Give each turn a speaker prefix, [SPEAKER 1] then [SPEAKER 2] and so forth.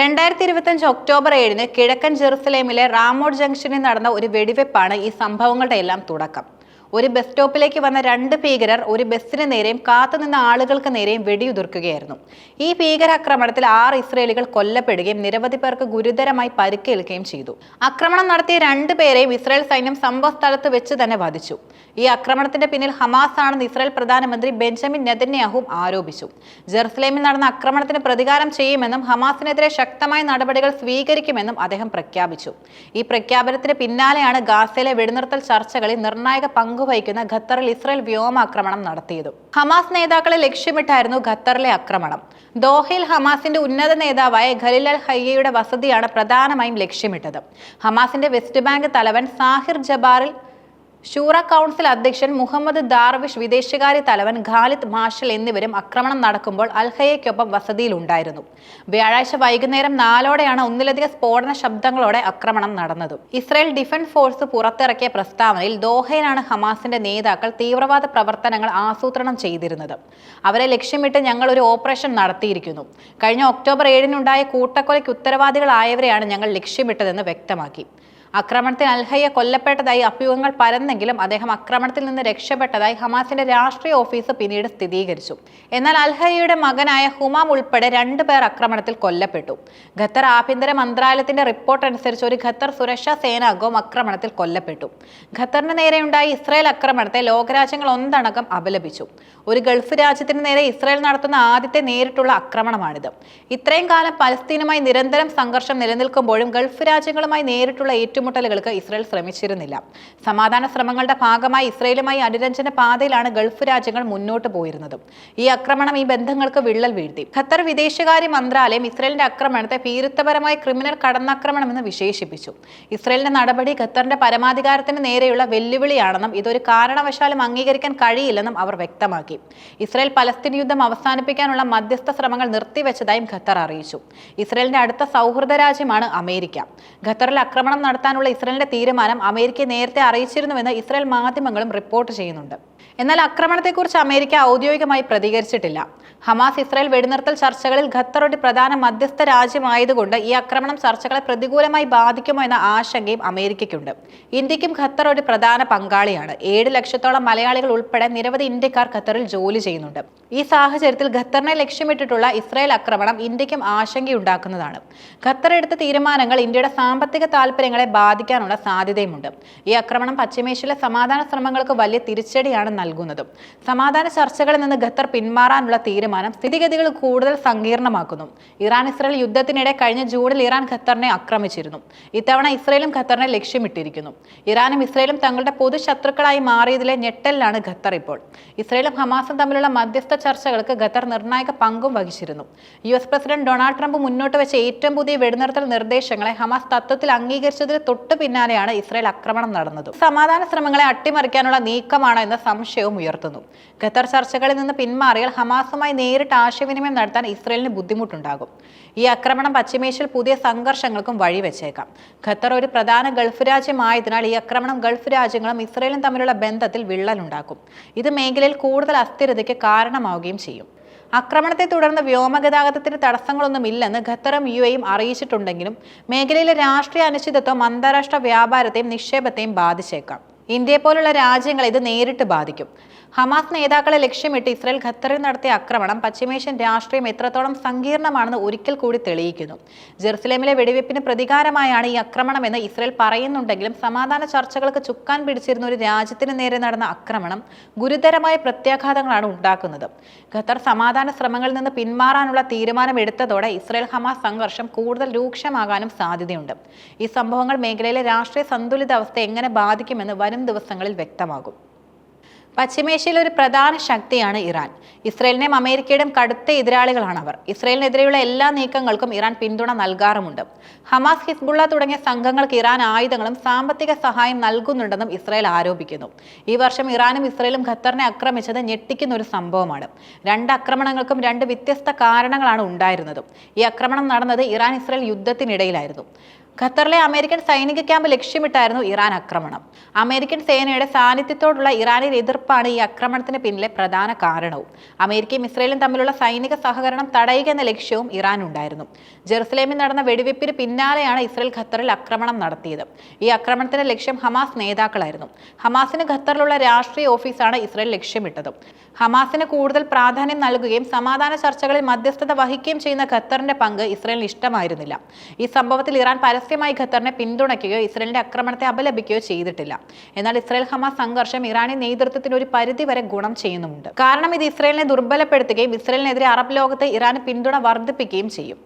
[SPEAKER 1] രണ്ടായിരത്തി ഇരുപത്തഞ്ച് ഒക്ടോബർ ഏഴിന് കിഴക്കൻ ജെറുസലേമിലെ റാമോഡ് ജംഗ്ഷനിൽ നടന്ന ഒരു വെടിവെപ്പാണ് ഈ സംഭവങ്ങളുടെ എല്ലാം തുടക്കം. ഒരു ബസ് സ്റ്റോപ്പിലേക്ക് വന്ന രണ്ട് ഭീകരർ ഒരു ബസ്സിന് നേരെയും കാത്തുനിന്ന ആളുകൾക്ക് നേരെയും വെടിയുതിർക്കുകയായിരുന്നു. ഈ ഭീകരാക്രമണത്തിൽ ആറ് ഇസ്രയേലികൾ കൊല്ലപ്പെടുകയും നിരവധി പേർക്ക് ഗുരുതരമായി പരിക്കേൽക്കുകയും ചെയ്തു. ആക്രമണം നടത്തിയ രണ്ട് പേരെയും ഇസ്രായേൽ സൈന്യം സംഭവ സ്ഥലത്ത് വെച്ച് തന്നെ വധിച്ചു. ഈ ആക്രമണത്തിന്റെ പിന്നിൽ ഹമാസ് ആണെന്ന് ഇസ്രായേൽ പ്രധാനമന്ത്രി ബെഞ്ചമിൻ നെതന്യാഹും ആരോപിച്ചു. ജെറുസലേമിൽ നടന്ന ആക്രമണത്തിന് പ്രതികാരം ചെയ്യുമെന്നും ഹമാസിനെതിരെ ശക്തമായ നടപടികൾ സ്വീകരിക്കുമെന്നും അദ്ദേഹം പ്രഖ്യാപിച്ചു. ഈ പ്രഖ്യാപനത്തിന് പിന്നാലെയാണ് ഗാസയിലെ വെടിനിർത്തൽ ചർച്ചകളിൽ നിർണായക പങ്കുവഹിക്കുന്ന ഖത്തറിൽ ഇസ്രയേൽ വ്യോമാക്രമണം നടത്തിയത്. ഹമാസ് നേതാക്കളെ ലക്ഷ്യമിട്ടായിരുന്നു ഖത്തറിലെ ആക്രമണം. ദോഹയിൽ ഹമാസിന്റെ ഉന്നത നേതാവായ ഖലിൽ അൽ ഹയ്യയുടെ വസതിയാണ് പ്രധാനമായും ലക്ഷ്യമിട്ടത്. ഹമാസിന്റെ വെസ്റ്റ് ബാങ്ക് തലവൻ സാഹിർ ജബാറിൽ ഷൂറ കൗൺസിൽ അധ്യക്ഷൻ മുഹമ്മദ് ദാർവിഷ് വിദേശകാര്യ തലവൻ ഖാലിദ് മാഷൽ എന്നിവരും ആക്രമണം നടക്കുമ്പോൾ അൽഹയ്യയ്ക്കൊപ്പം വസതിയിലുണ്ടായിരുന്നു. വ്യാഴാഴ്ച വൈകുന്നേരം നാലോടെയാണ് ഒന്നിലധികം സ്ഫോടന ശബ്ദങ്ങളോടെ ആക്രമണം നടന്നത്. ഇസ്രായേൽ ഡിഫൻസ് ഫോഴ്സ് പുറത്തിറക്കിയ പ്രസ്താവനയിൽ ദോഹയിലാണ് ഹമാസിന്റെ നേതാക്കൾ തീവ്രവാദ പ്രവർത്തനങ്ങൾ ആസൂത്രണം ചെയ്തിരുന്നത്. അവരെ ലക്ഷ്യമിട്ട് ഞങ്ങൾ ഒരു ഓപ്പറേഷൻ നടത്തിയിരിക്കുന്നു. കഴിഞ്ഞ ഒക്ടോബർ ഏഴിനുണ്ടായ കൂട്ടക്കൊലയ്ക്ക് ഉത്തരവാദികളായവരെയാണ് ഞങ്ങൾ ലക്ഷ്യമിട്ടതെന്ന് വ്യക്തമാക്കി. ആക്രമണത്തിൽ അൽഹയ്യ കൊല്ലപ്പെട്ടതായി അഭ്യൂഹങ്ങൾ പരന്നെങ്കിലും അദ്ദേഹം ആക്രമണത്തിൽ നിന്ന് രക്ഷപ്പെട്ടതായി ഹമാസിന്റെ രാഷ്ട്രീയ ഓഫീസ് പിന്നീട് സ്ഥിരീകരിച്ചു. എന്നാൽ അൽഹയ്യയുടെ മകനായ ഹുമാം ഉൾപ്പെടെ രണ്ടുപേർ ആക്രമണത്തിൽ കൊല്ലപ്പെട്ടു. ഖത്തർ ആഭ്യന്തര മന്ത്രാലയത്തിന്റെ റിപ്പോർട്ട് അനുസരിച്ച് ഒരു ഖത്തർ സുരക്ഷാ സേനാംഗവും ആക്രമണത്തിൽ കൊല്ലപ്പെട്ടു. ഖത്തറിന് നേരെയുണ്ടായ ഇസ്രായേൽ ആക്രമണത്തെ ലോകരാജ്യങ്ങൾ ഒന്നടങ്കം അപലപിച്ചു. ഒരു ഗൾഫ് രാജ്യത്തിന് നേരെ ഇസ്രായേൽ നടത്തുന്ന ആദ്യത്തെ നേരിട്ടുള്ള ആക്രമണമാണിത്. ഇത്രയും കാലം പലസ്തീനുമായി നിരന്തരം സംഘർഷം നിലനിൽക്കുമ്പോഴും ഗൾഫ് രാജ്യങ്ങളുമായി നേരിട്ടുള്ള ഏറ്റുമുട്ടലുകൾക്ക് ഇസ്രയേൽ ശ്രമിച്ചിരുന്നില്ല. സമാധാന ശ്രമങ്ങളുടെ ഭാഗമായി ഇസ്രയേലുമായി അനുരഞ്ജന പാതയിലാണ് ഗൾഫ് രാജ്യങ്ങൾ മുന്നോട്ട് പോയിരുന്നത്. ഈ ആക്രമണം ഈ ബന്ധങ്ങൾക്ക് വിള്ളൽ വീഴ്ത്തി. ഖത്തർ വിദേശകാര്യ മന്ത്രാലയം ഇസ്രയേലിന്റെ ആക്രമണത്തെ ഭീരുത്വപരമായ ക്രിമിനൽ കടന്നാക്രമണമെന്ന് വിശേഷിപ്പിച്ചു. ഇസ്രയേലിന്റെ നടപടി ഖത്തറിന്റെ പരമാധികാരത്തിന് നേരെയുള്ള വെല്ലുവിളിയാണെന്നും ഇതൊരു കാരണവശാലും അംഗീകരിക്കാൻ കഴിയില്ലെന്നും അവർ വ്യക്തമാക്കി. ഇസ്രയേൽ പലസ്തീൻ യുദ്ധം അവസാനിപ്പിക്കാനുള്ള മധ്യസ്ഥ ശ്രമങ്ങൾ നിർത്തിവെച്ചതായും ഖത്തർ അറിയിച്ചു. ഇസ്രയേലിന്റെ അടുത്ത സൗഹൃദ രാജ്യമാണ് അമേരിക്ക. ഖത്തറിൽ ആക്രമണം നടത്താനുള്ള ഇസ്രയേലിന്റെ തീരുമാനം അമേരിക്കയെ നേരത്തെ അറിയിച്ചിരുന്നുവെന്ന് ഇസ്രായേൽ മാധ്യമങ്ങളും റിപ്പോർട്ട് ചെയ്യുന്നുണ്ട്. എന്നാൽ ആക്രമണത്തെക്കുറിച്ച് അമേരിക്ക ഔദ്യോഗികമായി പ്രതികരിച്ചിട്ടില്ല. ഹമാസ് ഇസ്രായേൽ വെടിനിർത്തൽ ചർച്ചകളിൽ ഖത്തർ ഒരു പ്രധാന മധ്യസ്ഥ രാജ്യമായതുകൊണ്ട് ഈ ആക്രമണം ചർച്ചകളെ പ്രതികൂലമായി ബാധിക്കുമോ എന്ന ആശങ്കയും അമേരിക്കയ്ക്കുണ്ട്. ഇന്ത്യക്കും ഖത്തർ ഒരു പ്രധാന പങ്കാളിയാണ്. ഏഴ് ലക്ഷത്തോളം മലയാളികൾ ഉൾപ്പെടെ നിരവധി ഇന്ത്യക്കാർ ഖത്തറിൽ ജോലി ചെയ്യുന്നുണ്ട്. ഈ സാഹചര്യത്തിൽ ഖത്തറിനെ ലക്ഷ്യമിട്ടിട്ടുള്ള ഇസ്രായേൽ ആക്രമണം ഇന്ത്യക്കും ആശങ്കയുണ്ടാക്കുന്നതാണ്. ഖത്തർ എടുത്ത തീരുമാനങ്ങൾ ഇന്ത്യയുടെ സാമ്പത്തിക താൽപ്പര്യങ്ങളെ ബാധിക്കാനുള്ള സാധ്യതയുമുണ്ട്. ഈ ആക്രമണം പശ്ചിമേഷ്യയിലെ സമാധാന ശ്രമങ്ങൾക്ക് വലിയ തിരിച്ചടിയാണ് നൽകുന്നത്. സമാധാന ചർച്ചകളിൽ നിന്ന് ഖത്തർ പിന്മാറാനുള്ള തീരുമാനം സ്ഥിതിഗതികൾ കൂടുതൽ സങ്കീർണമാക്കുന്നു. ഇറാൻ ഇസ്രായേൽ യുദ്ധത്തിനിടെ കഴിഞ്ഞ ജൂണിൽ ഇറാൻ ഖത്തറിനെ ആക്രമിച്ചിരുന്നു. ഇത്തവണ ഇസ്രയേലും ഖത്തറിനെ ലക്ഷ്യമിട്ടിരിക്കുന്നു. ഇറാനും ഇസ്രയേലും തങ്ങളുടെ പൊതു ശത്രുക്കളായി മാറിയതിലെ ഞെട്ടലിലാണ് ഖത്തർ ഇപ്പോൾ. ഇസ്രയേലും ഹമാസും തമ്മിലുള്ള മധ്യസ്ഥ ചർച്ചകൾക്ക് ഖത്തർ നിർണായക പങ്കും വഹിച്ചിരുന്നു. U S president Donald Trump മുന്നോട്ട് വെച്ച ഏറ്റവും പുതിയ വെടിനിർത്തൽ നിർദ്ദേശങ്ങളെ ഹമാസ് തത്വത്തിൽ അംഗീകരിച്ചതിന് തൊട്ടു പിന്നാലെയാണ് ഇസ്രയേൽ ആക്രമണം നടന്നത്. സമാധാന ശ്രമങ്ങളെ അട്ടിമറിക്കാനുള്ള നീക്കമാണോ എന്ന സംശയവും ഉയർത്തുന്നു. ഖത്തർ ചർച്ചകളിൽ നിന്ന് പിന്മാറിയാൽ ഹമാസുമായി നേരിട്ട് ആശയവിനിമയം നടത്താൻ ഇസ്രയേലിന് ബുദ്ധിമുട്ടുണ്ടാകും. ഈ ആക്രമണം പശ്ചിമേഷ്യയിൽ പുതിയ സംഘർഷങ്ങൾക്കും വഴിവെച്ചേക്കാം ഖത്തർ ഒരു പ്രധാന ഗൾഫ് രാജ്യമായതിനാൽ ഈ ആക്രമണം ഗൾഫ് രാജ്യങ്ങളും ഇസ്രയേലും തമ്മിലുള്ള ബന്ധത്തിൽ വിള്ളലുണ്ടാക്കും. ഇത് മേഖലയിൽ കൂടുതൽ അസ്ഥിരതയ്ക്ക് കാരണമാവുകയും ചെയ്യും. ആക്രമണത്തെ തുടർന്ന് വ്യോമഗതാഗതത്തിന് തടസ്സങ്ങളൊന്നുമില്ലെന്ന് ഖത്തറും യു എയും അറിയിച്ചിട്ടുണ്ടെങ്കിലും മേഖലയിലെ രാഷ്ട്രീയ അനിശ്ചിതത്വം അന്താരാഷ്ട്ര വ്യാപാരത്തെയും നിക്ഷേപത്തെയും ബാധിച്ചേക്കാം. ഇന്ത്യയെ പോലുള്ള രാജ്യങ്ങളെ ഇത് നേരിട്ട് ബാധിക്കും. ഹമാസ് നേതാക്കളെ ലക്ഷ്യമിട്ട് ഇസ്രായേൽ ഖത്തറിൽ നടത്തിയ ആക്രമണം പശ്ചിമേഷ്യൻ രാഷ്ട്രീയം എത്രത്തോളം സങ്കീർണമാണെന്ന് ഒരിക്കൽ കൂടി തെളിയിക്കുന്നു. ജെറുസലേമിലെ വെടിവെപ്പിന് പ്രതികാരമായാണ് ഈ ആക്രമണമെന്ന് ഇസ്രായേൽ പറയുന്നുണ്ടെങ്കിലും സമാധാന ചർച്ചകൾക്ക് ചുക്കാൻ പിടിച്ചിരുന്ന ഒരു രാജ്യത്തിന് നേരെ നടന്ന ആക്രമണം ഗുരുതരമായ പ്രത്യാഘാതങ്ങളാണ് ഉണ്ടാക്കുന്നത്. ഖത്തർ സമാധാന ശ്രമങ്ങളിൽ നിന്ന് പിന്മാറാനുള്ള തീരുമാനമെടുത്തതോടെ ഇസ്രായേൽ ഹമാസ് സംഘർഷം കൂടുതൽ രൂക്ഷമാകാനും സാധ്യതയുണ്ട്. ഈ സംഭവങ്ങൾ മേഖലയിലെ രാഷ്ട്രീയ സന്തുലിതാവസ്ഥ എങ്ങനെ ബാധിക്കുമെന്ന് വരും ദിവസങ്ങളിൽ വ്യക്തമാകും. പശ്ചിമേഷ്യയിലെ ഒരു പ്രധാന ശക്തിയാണ് ഇറാൻ. ഇസ്രയേലിനെയും അമേരിക്കയുടെയും കടുത്ത എതിരാളികളാണ് അവർ ഇസ്രയേലിനെതിരെയുള്ള എല്ലാ നീക്കങ്ങൾക്കും ഇറാൻ പിന്തുണ നൽകാറുമുണ്ട്. ഹമാസ് ഹിസ്ബുള്ള തുടങ്ങിയ സംഘങ്ങൾക്ക് ഇറാൻ ആയുധങ്ങളും സാമ്പത്തിക സഹായം നൽകുന്നുണ്ടെന്നും ഇസ്രയേൽ ആരോപിക്കുന്നു. ഈ വർഷം ഇറാനും ഇസ്രയേലും ഖത്തറിനെ ആക്രമിച്ചത് ഞെട്ടിക്കുന്ന ഒരു സംഭവമാണ്. രണ്ട് ആക്രമണങ്ങൾക്കും രണ്ട് വ്യത്യസ്ത കാരണങ്ങളാണ് ഉണ്ടായിരുന്നത്. ഈ ആക്രമണം നടന്നത് ഇറാൻ ഇസ്രയേൽ യുദ്ധത്തിനിടയിലായിരുന്നു. ഖത്തറിലെ അമേരിക്കൻ സൈനിക ക്യാമ്പ് ലക്ഷ്യമിട്ടായിരുന്നു ഇറാൻ ആക്രമണം. അമേരിക്കൻ സേനയുടെ സാന്നിധ്യത്തോടുള്ള ഇറാനിൽ എതിർപ്പാണ് ഈ ആക്രമണത്തിന് പിന്നിലെ പ്രധാന കാരണവും. അമേരിക്കയും ഇസ്രയേലും തമ്മിലുള്ള സൈനിക സഹകരണം തടയുക എന്ന ലക്ഷ്യവും ഇറാൻ ഉണ്ടായിരുന്നു. ജെറുസലേമിൽ നടന്ന വെടിവെപ്പിന് പിന്നാലെയാണ് ഇസ്രയേൽ ഖത്തറിൽ ആക്രമണം നടത്തിയത്. ഈ ആക്രമണത്തിന്റെ ലക്ഷ്യം ഹമാസ് നേതാക്കളായിരുന്നു. ഹമാസിന് ഖത്തറിലുള്ള രാഷ്ട്രീയ ഓഫീസാണ് ഇസ്രയേൽ ലക്ഷ്യമിട്ടത്. ഹമാസിന് കൂടുതൽ പ്രാധാന്യം നൽകുകയും സമാധാന ചർച്ചകളിൽ മധ്യസ്ഥത വഹിക്കുകയും ചെയ്യുന്ന ഖത്തറിന്റെ പങ്ക് ഇസ്രയേലിന് ഇഷ്ടമായിരുന്നില്ല. ഈ സംഭവത്തിൽ ഇറാൻ പരസ്യമായി ഖത്തറിനെ പിന്തുണയ്ക്കുകയോ ഇസ്രയേലിന്റെ ആക്രമണത്തെ അപലപിക്കുകയോ ചെയ്തിട്ടില്ല. എന്നാൽ ഇസ്രയേൽ ഹമാസ് സംഘർഷം ഇറാനി നേതൃത്വത്തിന് ഒരു പരിധി വരെ ഗുണം ചെയ്യുന്നുമുണ്ട്. കാരണം ഇത് ഇസ്രയേലിനെ ദുർബലപ്പെടുത്തുകയും ഇസ്രയേലിനെതിരെ അറബ് ലോകത്തെ ഇറാന് പിന്തുണ വർദ്ധിപ്പിക്കുകയും ചെയ്യും.